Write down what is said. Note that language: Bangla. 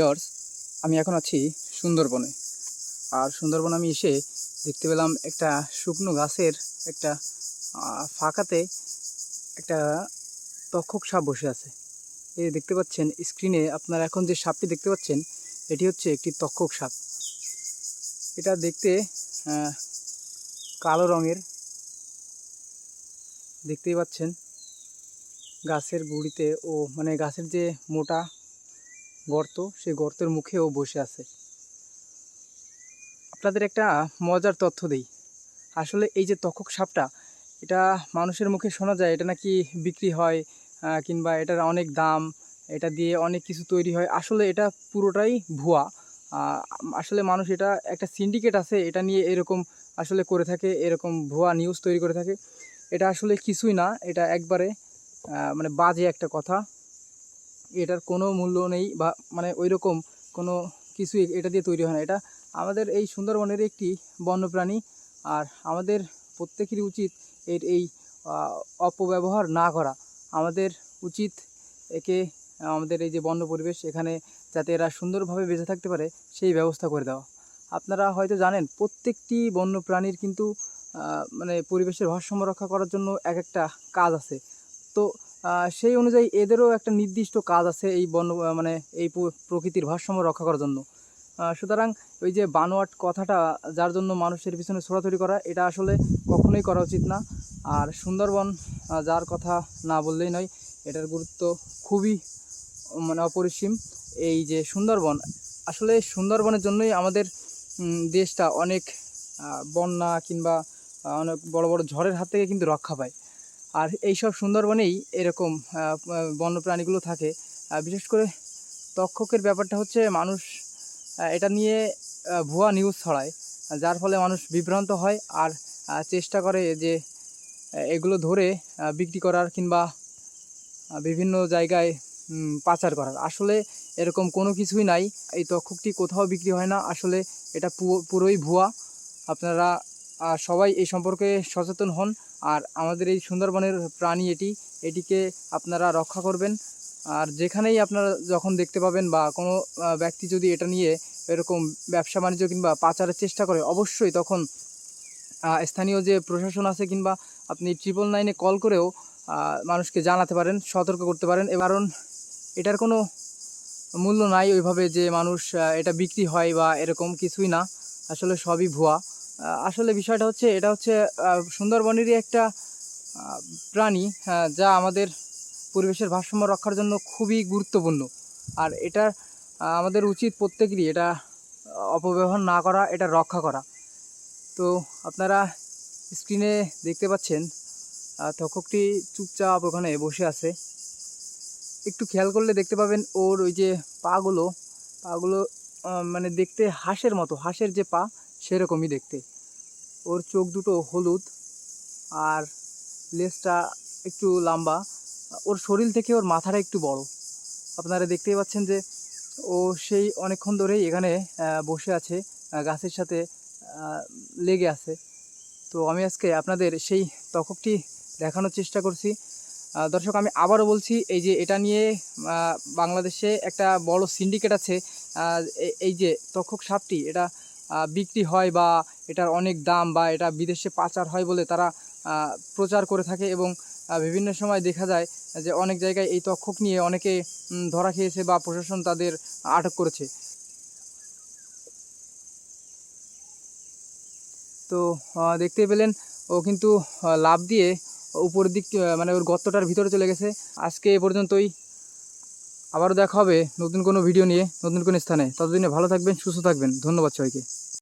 ভিউয়ার্স, আমি এখন আছি সুন্দরবনে। আর সুন্দরবন আমি এসে দেখতে পেলাম একটা শুকনো গাছের একটা ফাঁকাতে একটা তক্ষক সাপ বসে আছে। এই দেখতে পাচ্ছেন স্ক্রিনে আপনারা এখন যে সাপটি দেখতে পাচ্ছেন এটি হচ্ছে একটি তক্ষক সাপ। এটা দেখতে কালো রঙের। দেখতেই পাচ্ছেন গাছের গুড়িতে ও মানে গাছের যে মোটা গর্ত, সেই গর্তের মুখেও বসে আছে। আপনাদের একটা মজার তথ্য দেই। আসলে এই যে তক্ষক সাপটা, এটা মানুষের মুখে শোনা যায়, এটা নাকি বিক্রি হয় কিংবা এটার অনেক দাম, এটা দিয়ে অনেক কিছু তৈরি হয়। আসলে এটা পুরোটাই ভুয়া। আসলে মানুষ এটা একটা সিন্ডিকেট আছে, এটা নিয়ে এরকম আসলে করে থাকে, এরকম ভুয়া নিউজ তৈরি করে থাকে। এটা আসলে কিছুই না, এটা একবারে মানে বাজে একটা কথা। এটার কোনো মূল্য নেই বা মানে ওই রকম কোনো কিছুই এটা দিয়ে তৈরি হয় না। এটা আমাদের এই সুন্দরবনের একটি বন্যপ্রাণী আর আমাদের প্রত্যেকেরই উচিত এর এই অপব্যবহার না করা। আমাদের উচিত একে, আমাদের এই যে বন্য পরিবেশ এখানে যাতে এরা সুন্দরভাবে বেঁচে থাকতে পারে সেই ব্যবস্থা করে দেওয়া। আপনারা হয়তো জানেন প্রত্যেকটি বন্য প্রাণীর কিন্তু মানে পরিবেশের ভারসাম্য রক্ষা করার জন্য এক একটা কাজ আছে। তো সেই অনুযায়ী এদেরও একটা নির্দিষ্ট কাজ আছে এই বন মানে এই প্রকৃতির ভারসাম্য রক্ষা করার জন্য। সুতরাং ওই যে বানোয়াট কথাটা, যার জন্য মানুষের পিছনে ছড়াছড়ি করা, এটা আসলে কখনোই করা উচিত না। আর সুন্দরবন যার কথা না বললেই নয়, এটার গুরুত্ব খুবই মানে অপরিসীম। এই যে সুন্দরবন, আসলে সুন্দরবনের জন্যই আমাদের দেশটা অনেক বন্যা কিংবা অনেক বড় বড় ঝড়ের হাত থেকে কিন্তু রক্ষা পায়। আর এই সব সুন্দরবনেই এরকম বন্যপ্রাণীগুলো থাকে। বিশেষ করে তক্ষকের ব্যাপারটা হচ্ছে মানুষ এটা নিয়ে ভুয়া নিউজ ছড়ায়, যার ফলে মানুষ বিভ্রান্ত হয় আর চেষ্টা করে যে এগুলো ধরে বিক্রি করার কিংবা বিভিন্ন জায়গায় পাচার করার। আসলে এরকম কোনো কিছুই নাই। এই তক্ষকটি কোথাও বিক্রি হয় না। আসলে এটা পুরোই ভুয়া। আপনারা সবাই এই সম্পর্কে সচেতন হন। আর আমাদের এই সুন্দরবনের প্রাণী এটি, এটিকে আপনারা রক্ষা করবেন। আর যেখানেই আপনারা যখন দেখতে পাবেন বা কোনো ব্যক্তি যদি এটা নিয়ে এরকম ব্যবসা বাণিজ্য কিংবা পাচারের চেষ্টা করে, অবশ্যই তখন স্থানীয় যে প্রশাসন আছে কিংবা আপনি ট্রিপল নাইনে কল করেও মানুষকে জানাতে পারেন, সতর্ক করতে পারেন। কারণ এটার কোনো মূল্য নাই ওইভাবে যে মানুষ এটা বিক্রি হয় বা এরকম কিছুই না। আসলে সবই ভুয়া। আসলে বিষয়টা হচ্ছে, এটা হচ্ছে সুন্দরবনেরই একটা প্রাণী যা আমাদের পরিবেশের ভারসাম্য রক্ষার জন্য খুবই গুরুত্বপূর্ণ। আর এটা আমাদের উচিত প্রত্যেকেরই এটা অপব্যবহার না করা, এটা রক্ষা করা। তো আপনারা স্ক্রিনে দেখতে পাচ্ছেন তক্ষকটি চুপচাপ ওখানে বসে আছে। একটু খেয়াল করলে দেখতে পাবেন, ওর ওই যে পাগুলো পাগুলো মানে দেখতে হাঁসের মতো, হাঁসের যে পা সেরকমই দেখতে। ওর চোখ দুটো হলুদ আর লেজটা একটু লম্বা। ওর শরীর থেকে ওর মাথাটা একটু বড়। আপনারা দেখতেই পাচ্ছেন যে ও সেই অনেকক্ষণ ধরেই এখানে বসে আছে গাছের সাথে লেগে আছে। তো আমি আজকে আপনাদের সেই তক্ষকটি দেখানোর চেষ্টা করছি। দর্শক, আমি আবারও বলছি, এই যে এটা নিয়ে বাংলাদেশে একটা বড় সিন্ডিকেট আছে এই যে তক্ষক সাপটি, এটা বিক্রি হয় বা এটার অনেক দাম বা এটা বিদেশে পাচার হয় বলে তারা প্রচার করে থাকে এবং বিভিন্ন সময় দেখা যায় যে অনেক জায়গায় এই তক্ষক নিয়ে অনেকে ধরা খেয়েছে বা প্রশাসন তাদের আটক করেছে। তো দেখতে পেলেন, ও কিন্তু লাফ দিয়ে উপরের দিক মানে ওর গর্তটার ভিতরে চলে গেছে। আজকে এ পর্যন্তই। আবারও দেখা হবে নতুন কোনো ভিডিও নিয়ে, নতুন কোনো স্থানে। ততদিনে ভালো থাকবেন, সুস্থ থাকবেন। ধন্যবাদ সবাইকে।